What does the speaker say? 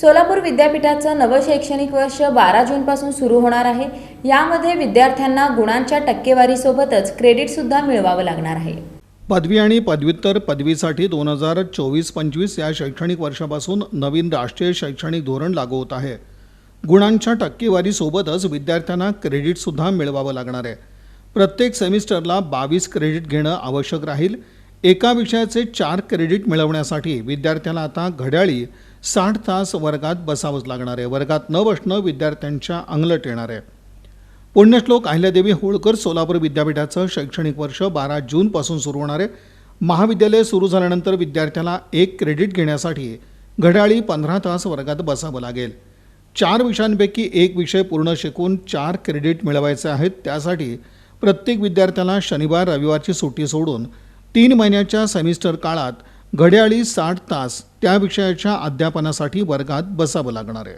सोलापूर विद्यापीठाचं नवं शैक्षणिक वर्ष बारा जूनपासून सुरू होणार आहे. यामध्ये विद्यार्थ्यांना गुणांच्या टक्केवारीसोबतच क्रेडिटसुद्धा मिळवावं लागणार आहे. पदवी आणि पदव्युत्तर पदवीसाठी दोन हजार चोवीस पंचवीस या शैक्षणिक वर्षापासून नवीन राष्ट्रीय शैक्षणिक धोरण लागू होत आहे. गुणांच्या टक्केवारीसोबतच विद्यार्थ्यांना क्रेडिटसुद्धा मिळवावं लागणार आहे. प्रत्येक सेमिस्टरला बावीस क्रेडिट घेणं आवश्यक राहील. एका विषयाचे चार क्रेडिट मिळवण्यासाठी विद्यार्थ्याला आता घड्याळी साठ तास वर्गात बसावंच लागणार आहे. वर्गात न बसणं विद्यार्थ्यांच्या अंगलट येणार आहे. पुण्यश्लोक अहिल्यादेवी होळकर सोलापूर विद्यापीठाचं शैक्षणिक वर्ष बारा जूनपासून सुरू होणार आहे. महाविद्यालय सुरू झाल्यानंतर विद्यार्थ्याला एक क्रेडिट घेण्यासाठी घड्याळी पंधरा तास वर्गात बसावं लागेल. चार विषयांपैकी एक विषय पूर्ण शिकून चार क्रेडिट मिळवायचे आहेत. त्यासाठी प्रत्येक विद्यार्थ्याला शनिवार रविवारची सुट्टी सोडून तीन महिन्याच्या सेमिस्टर काळात घड्याळी साठ तास त्या विषयाच्या अध्यापनासाठी वर्गात बसावं लागणार आहे.